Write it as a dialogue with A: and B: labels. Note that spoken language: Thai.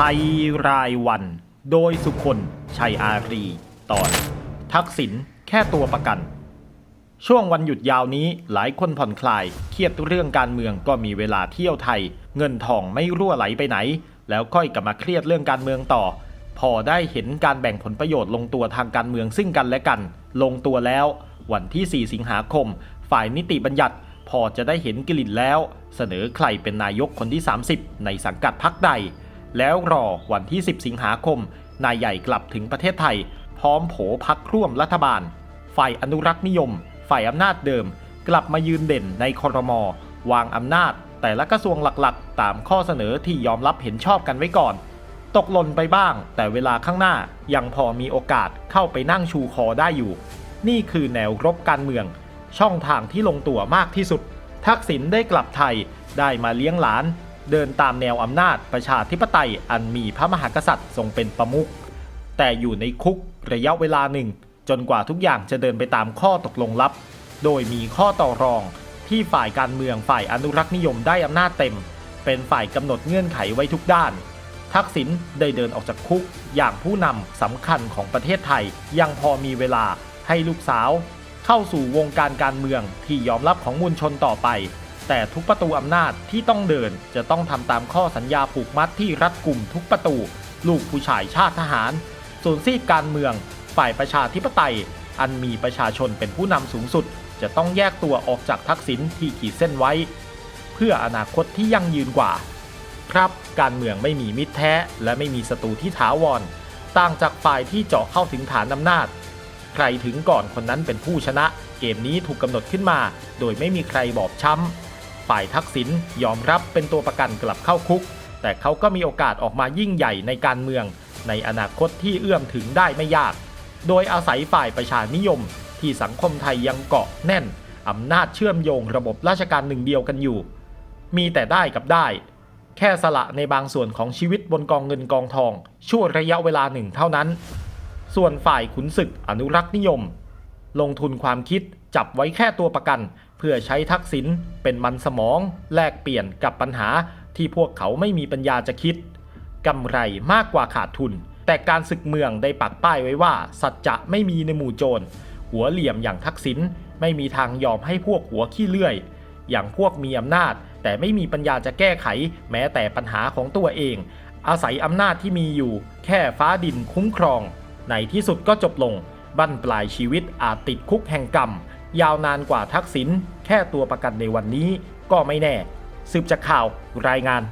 A: ไทยรายวัน โดยสุคนชัยอารี ตอน ทักษิณแค่ตัวประกัน ช่วงวันหยุดยาวนี้หลายคนผ่อนคลาย เครียดเรื่องการเมืองก็มีเวลาเที่ยวไทย เงินทองไม่รั่วไหลไปไหน แล้วค่อยกลับมาเครียดเรื่องการเมืองต่อ พอได้เห็นการแบ่งผลประโยชน์ลงตัวทางการเมืองซึ่งกันและกัน ลงตัวแล้ว วันที่ 4 สิงหาคม ฝ่ายนิติบัญญัติพอจะได้เห็นกลิ่นแล้ว เสนอใครเป็นนายกคนที่ 30 ในสังกัดพักใด แล้วรอวันที่ 10 สิงหาคม นายใหญ่กลับถึงประเทศไทย พร้อมโผพักร่วมรัฐบาล ฝ่ายอนุรักษ์นิยม ฝ่ายอำนาจเดิม กลับมายืนเด่นในคอรมอวางอำนาจ แต่ละกระทรวงหลักๆ ตามข้อเสนอที่ยอมรับเห็นชอบกันไว้ก่อน ตกหล่นไปบ้าง แต่เวลาข้างหน้ายังพอมีโอกาสเข้าไปนั่งชูคอได้อยู่ นี่คือแนวรบการเมือง ช่องทางที่ลงตัวมากที่สุด ทักษิณได้กลับไทยได้มาเลี้ยงหลาน เดินตามแนวอำนาจประชาธิปไตยอันมีพระมหากษัตริย์ทรงเป็นประมุขแต่อยู่ในคุกระยะเวลาหนึ่ง จนกว่าทุกอย่างจะเดินไปตามข้อตกลงลับ โดยมีข้อต่อรองที่ฝ่ายการเมืองฝ่ายอนุรักษ์นิยมได้อำนาจเต็ม เป็นฝ่ายกำหนดเงื่อนไขไว้ทุกด้าน ทักษิณได้เดินออกจากคุกอย่างผู้นำสำคัญของประเทศไทย ยังพอมีเวลาให้ลูกสาว เข้าสู่วงการการเมืองที่ยอมรับของมวลชนต่อไป แต่ทุกประตูอำนาจที่ต้องเดินจะต้องทำตามข้อสัญญาผูกมัดที่รัดกลุ่มทุกประตู ลูกผู้ชายชาติทหาร ส่วนซีกการเมือง ฝ่ายประชาธิปไตย อันมีประชาชนเป็นผู้นำสูงสุด จะต้องแยกตัวออกจากทักษิณที่ขีดเส้นไว้ เพื่ออนาคตที่ยั่งยืนกว่า ครับการเมืองไม่มีมิตรแท้ และไม่มีศัตรูที่ถาวร ต่างจากฝ่ายที่เจาะเข้าถึงฐานอำนาจ ใครถึงก่อนคนนั้นเป็นผู้ชนะ เกมนี้ถูกกำหนดขึ้นมา โดยไม่มีใครบอบช้ำ ฝ่ายทักษิณยอมรับเป็นตัวประกันกลับเข้าคุก แต่เขาก็มีโอกาสออกมายิ่งใหญ่ในการเมือง ในอนาคตที่เอื้อมถึงได้ไม่ยาก โดยอาศัยฝ่ายประชานิยม ที่สังคมไทยยังเกาะแน่นอำนาจเชื่อมโยงระบบราชการหนึ่งเดียวกันอยู่ มีแต่ได้กับได้ แค่สละในบางส่วนของชีวิตบนกองเงินกองทอง ชั่วระยะเวลาหนึ่งเท่านั้น ส่วนฝ่ายขุนศึกอนุรักษ์นิยม ลงทุนความคิดจับไว้แค่ตัวประกัน เพื่อใช้ทักษิณเป็นมันสมองแลกเปลี่ยนกับปัญหาที่พวกเขาไม่มีปัญญาจะคิดกำไรมากกว่าขาดทุน แต่การศึกเมืองได้ปักป้ายไว้ว่า สัจจะไม่มีในหมู่โจร หัวเหลี่ยมอย่างทักษิณไม่มีทางยอมให้พวกหัวขี้เลื่อย อย่างพวกมีอำนาจ แต่ไม่มีปัญญาจะแก้ไข แม้แต่ปัญหาของตัวเอง อาศัยอำนาจที่มีอยู่ แค่ฟ้าดินคุ้มครองในที่สุดก็จบลงบั้นปลายชีวิตอาจติดคุกแห่งกรรม ยาวนานกว่าทักษิณแค่ตัวประกันในวันนี้ก็ไม่แน่ สืบจากข่าวรายงาน